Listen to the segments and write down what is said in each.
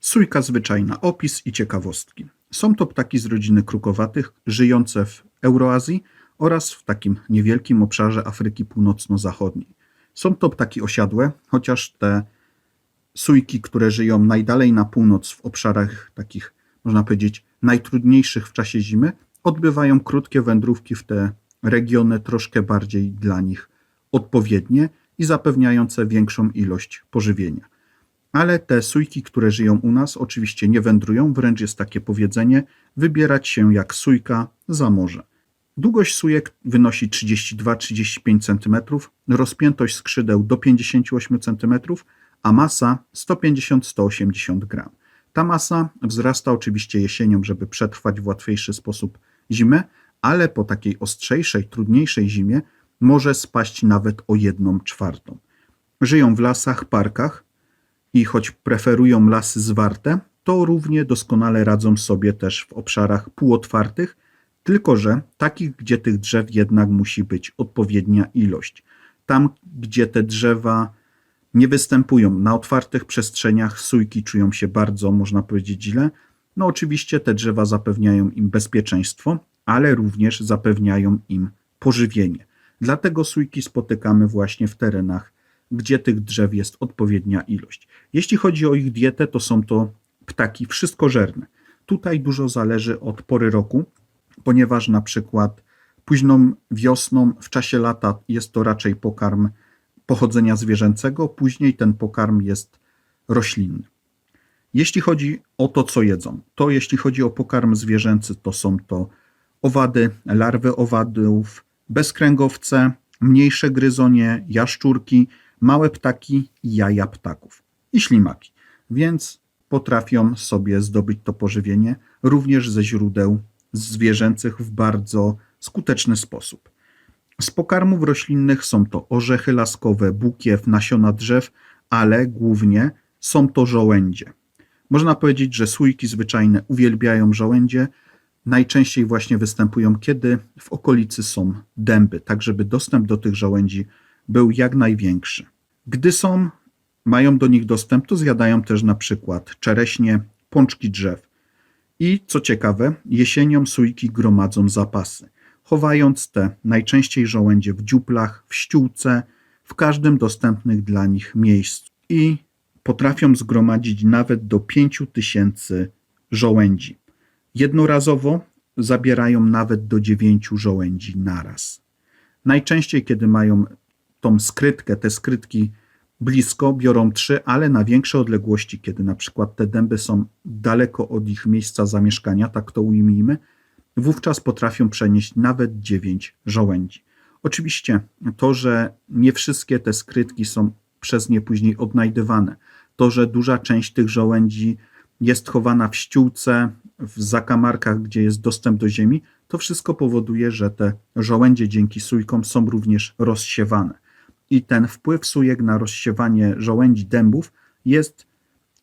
Sójka zwyczajna, opis i ciekawostki. Są to ptaki z rodziny krukowatych, żyjące w Euroazji oraz w takim niewielkim obszarze Afryki Północno-Zachodniej. Są to ptaki osiadłe, chociaż te sójki, które żyją najdalej na północ w obszarach takich, można powiedzieć, najtrudniejszych w czasie zimy, odbywają krótkie wędrówki w te regiony troszkę bardziej dla nich odpowiednie i zapewniające większą ilość pożywienia. Ale te sójki, które żyją u nas, oczywiście nie wędrują, wręcz jest takie powiedzenie: wybierać się jak sójka za morze. Długość sójek wynosi 32-35 cm, rozpiętość skrzydeł do 58 cm, a masa 150-180 g. Ta masa wzrasta oczywiście jesienią, żeby przetrwać w łatwiejszy sposób zimę, ale po takiej ostrzejszej, trudniejszej zimie może spaść nawet o 1 czwartą. Żyją w lasach, parkach i choć preferują lasy zwarte, to równie doskonale radzą sobie też w obszarach półotwartych, tylko że takich, gdzie tych drzew jednak musi być odpowiednia ilość. Tam, gdzie te drzewa nie występują na otwartych przestrzeniach, sójki czują się bardzo, można powiedzieć, źle. No, oczywiście te drzewa zapewniają im bezpieczeństwo, ale również zapewniają im pożywienie. Dlatego sójki spotykamy właśnie w terenach, gdzie tych drzew jest odpowiednia ilość. Jeśli chodzi o ich dietę, to są to ptaki wszystkożerne. Tutaj dużo zależy od pory roku, ponieważ na przykład późną wiosną, w czasie lata jest to raczej pokarm pochodzenia zwierzęcego, później ten pokarm jest roślinny. Jeśli chodzi o to, co jedzą, to jeśli chodzi o pokarm zwierzęcy, to są to owady, larwy owadów, bezkręgowce, mniejsze gryzonie, jaszczurki, małe ptaki jaja ptaków i ślimaki. Więc potrafią sobie zdobyć to pożywienie również ze źródeł zwierzęcych w bardzo skuteczny sposób. Z pokarmów roślinnych są to orzechy laskowe, bukiew, nasiona drzew, ale głównie są to żołędzie. Można powiedzieć, że sójki zwyczajne uwielbiają żołędzie. Najczęściej właśnie występują, kiedy w okolicy są dęby, tak żeby dostęp do tych żołędzi był jak największy. Gdy są, mają do nich dostęp, to zjadają też na przykład czereśnie, pączki drzew. I co ciekawe, jesienią sójki gromadzą zapasy, chowając te najczęściej żołędzie w dziuplach, w ściółce, w każdym dostępnych dla nich miejscu. I potrafią zgromadzić nawet do 5000 żołędzi. Jednorazowo zabierają nawet do 9 żołędzi naraz. Najczęściej, kiedy mają tą skrytkę, te skrytki blisko, biorą trzy, ale na większe odległości, kiedy na przykład te dęby są daleko od ich miejsca zamieszkania, tak to ujmijmy, wówczas potrafią przenieść nawet dziewięć żołędzi. Oczywiście to, że nie wszystkie te skrytki są przez nie później odnajdywane, to, że duża część tych żołędzi jest chowana w ściółce, w zakamarkach, gdzie jest dostęp do ziemi, to wszystko powoduje, że te żołędzie dzięki sójkom są również rozsiewane i ten wpływ sujek na rozsiewanie żołędzi dębów jest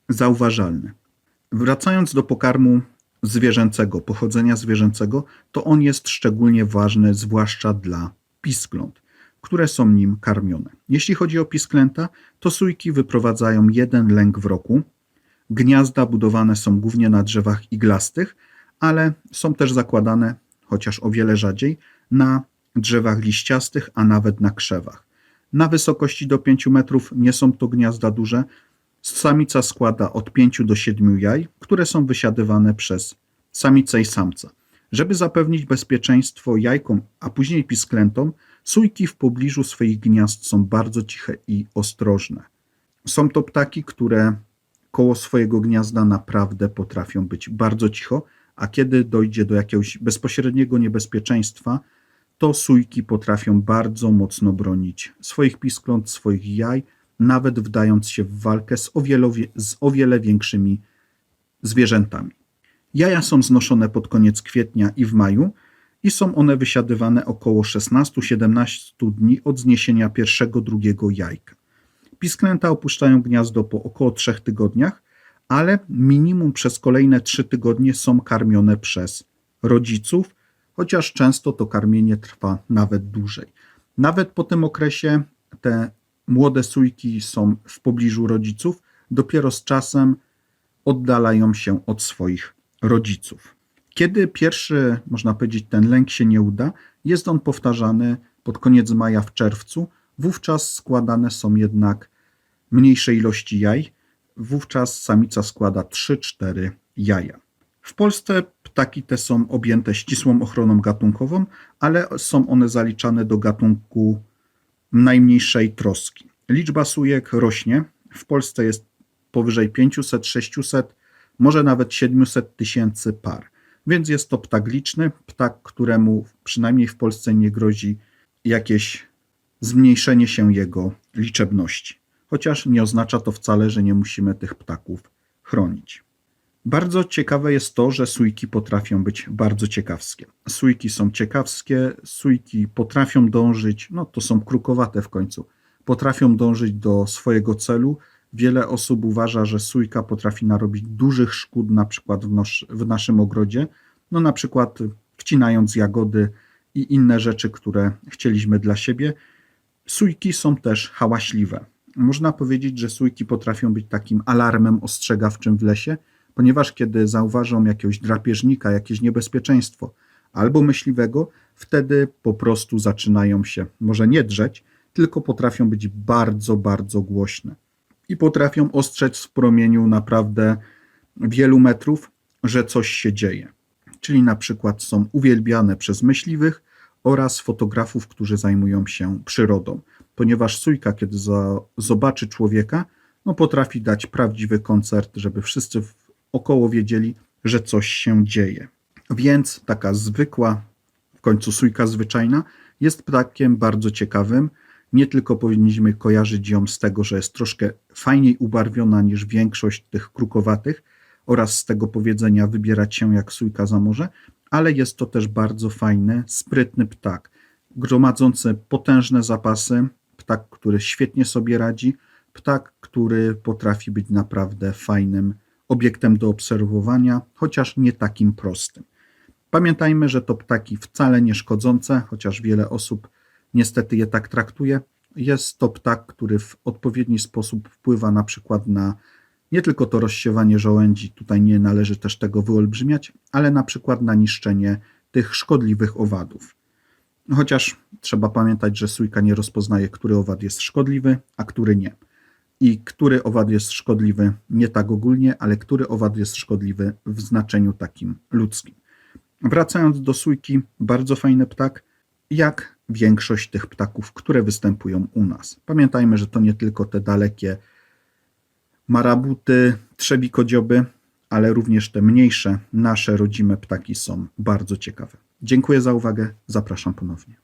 zauważalny. Wracając do pokarmu zwierzęcego, pochodzenia zwierzęcego, to on jest szczególnie ważny, zwłaszcza dla piskląt, które są nim karmione. Jeśli chodzi o pisklęta, to sójki wyprowadzają jeden lęk w roku. Gniazda budowane są głównie na drzewach iglastych, ale są też zakładane, chociaż o wiele rzadziej, na drzewach liściastych, a nawet na krzewach. Na wysokości do 5 metrów nie są to gniazda duże. Samica składa od 5 do 7 jaj, które są wysiadywane przez samicę i samca. Żeby zapewnić bezpieczeństwo jajkom, a później pisklętom, sójki w pobliżu swoich gniazd są bardzo ciche i ostrożne. Są to ptaki, które koło swojego gniazda naprawdę potrafią być bardzo cicho, a kiedy dojdzie do jakiegoś bezpośredniego niebezpieczeństwa, to sójki potrafią bardzo mocno bronić swoich piskląt, swoich jaj, nawet wdając się w walkę z o wiele, z o wiele większymi zwierzętami. Jaja są znoszone pod koniec kwietnia i w maju i są one wysiadywane około 16-17 dni od zniesienia pierwszego, drugiego jajka. Pisklęta opuszczają gniazdo po około 3 tygodniach, ale minimum przez kolejne 3 tygodnie są karmione przez rodziców, chociaż często to karmienie trwa nawet dłużej. Nawet po tym okresie te młode sójki są w pobliżu rodziców, dopiero z czasem oddalają się od swoich rodziców. Kiedy pierwszy, można powiedzieć, ten lęk się nie uda, jest on powtarzany pod koniec maja w czerwcu. Wówczas składane są jednak mniejsze ilości jaj. Wówczas samica składa 3-4 jaja. W Polsce ptaki te są objęte ścisłą ochroną gatunkową, ale są one zaliczane do gatunku najmniejszej troski. Liczba sujek rośnie. W Polsce jest powyżej 500, 600, może nawet 700 tysięcy par. Więc jest to ptak liczny, ptak, któremu przynajmniej w Polsce nie grozi jakieś zmniejszenie się jego liczebności. Chociaż nie oznacza to wcale, że nie musimy tych ptaków chronić. Bardzo ciekawe jest to, że sójki potrafią być bardzo ciekawskie. Sójki są ciekawskie, sójki potrafią dążyć, no to są krukowate w końcu, potrafią dążyć do swojego celu. Wiele osób uważa, że sójka potrafi narobić dużych szkód, na przykład w, nos, w naszym ogrodzie, no na przykład wcinając jagody i inne rzeczy, które chcieliśmy dla siebie. Sójki są też hałaśliwe. Można powiedzieć, że sójki potrafią być takim alarmem ostrzegawczym w lesie, ponieważ kiedy zauważą jakiegoś drapieżnika, jakieś niebezpieczeństwo albo myśliwego, wtedy po prostu zaczynają się, może nie drzeć, tylko potrafią być bardzo, bardzo głośne. I potrafią ostrzec w promieniu naprawdę wielu metrów, że coś się dzieje. Czyli na przykład są uwielbiane przez myśliwych oraz fotografów, którzy zajmują się przyrodą. Ponieważ sójka, kiedy zobaczy człowieka, no potrafi dać prawdziwy koncert, żeby wszyscy około wiedzieli, że coś się dzieje. Więc taka zwykła, w końcu sójka zwyczajna, jest ptakiem bardzo ciekawym. Nie tylko powinniśmy kojarzyć ją z tego, że jest troszkę fajniej ubarwiona niż większość tych krukowatych oraz z tego powiedzenia wybierać się jak sójka za morze, ale jest to też bardzo fajny, sprytny ptak, gromadzący potężne zapasy, ptak, który świetnie sobie radzi, ptak, który potrafi być naprawdę fajnym obiektem do obserwowania, chociaż nie takim prostym. Pamiętajmy, że to ptaki wcale nie szkodzące, chociaż wiele osób niestety je tak traktuje. Jest to ptak, który w odpowiedni sposób wpływa na przykład na nie tylko to rozsiewanie żołędzi, tutaj nie należy też tego wyolbrzymiać, ale na przykład na niszczenie tych szkodliwych owadów. Chociaż trzeba pamiętać, że sójka nie rozpoznaje, który owad jest szkodliwy, a który nie i który owad jest szkodliwy nie tak ogólnie, ale który owad jest szkodliwy w znaczeniu takim ludzkim. Wracając do sójki, bardzo fajny ptak, jak większość tych ptaków, które występują u nas. Pamiętajmy, że to nie tylko te dalekie marabuty, trzebikodzioby, ale również te mniejsze, nasze rodzime ptaki są bardzo ciekawe. Dziękuję za uwagę, zapraszam ponownie.